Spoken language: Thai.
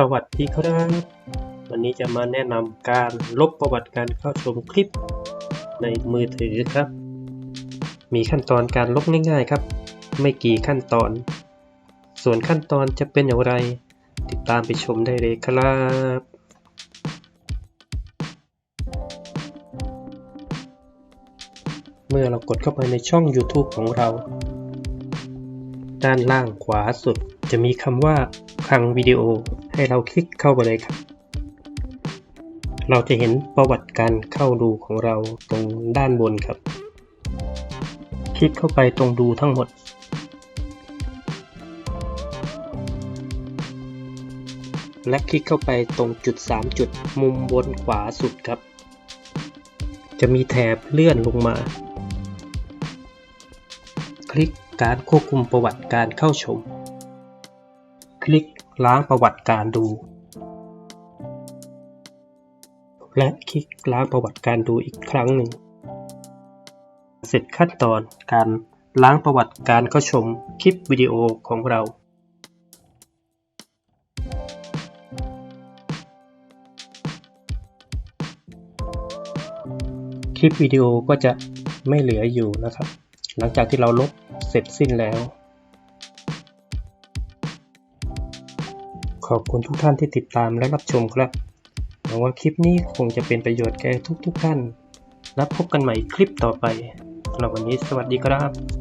สวัสดีครับ วันนี้จะมาแนะนำการลบประวัติการเข้าชมคลิปในมือถือครับ มีขั้นตอนการลบง่ายๆครับ ไม่กี่ขั้นตอน ส่วนขั้นตอนจะเป็นอย่างไร ติดตามไปชมได้เลยครับ เมื่อเรากดเข้าไปในช่อง YouTube ของเรา ด้านล่างขวาสุด จะมีคำว่าคลังวิดีโอ ให้เราคลิกเข้าไปเลยครับ เราจะเห็นประวัติการเข้าดูของเราตรงด้านบนครับ คลิกเข้าไปตรงดูทั้งหมด และคลิกเข้าไปตรงจุด 3 จุดมุมบนขวาสุดครับ จะมีแถบเลื่อนลงมา คลิก การควบคุมประวัติการเข้าชม คลิกล้างประวัติการดู และคลิกล้างประวัติการดูอีกครั้งหนึ่ง เสร็จขั้นตอนการล้างประวัติการเข้าชมคลิปวิดีโอของเราคลิปวิดีโอก็จะไม่เหลืออยู่นะครับ หลังจากที่เราลบเสร็จสิ้นแล้ว ขอบคุณทุกท่านที่ติดตามและรับชมครับหวังว่าคลิปนี้คงจะเป็นประโยชน์แก่ทุกๆทท่าน แล้วพบกันใหม่คลิปต่อไปสำหรับวันนี้สวัสดีครับ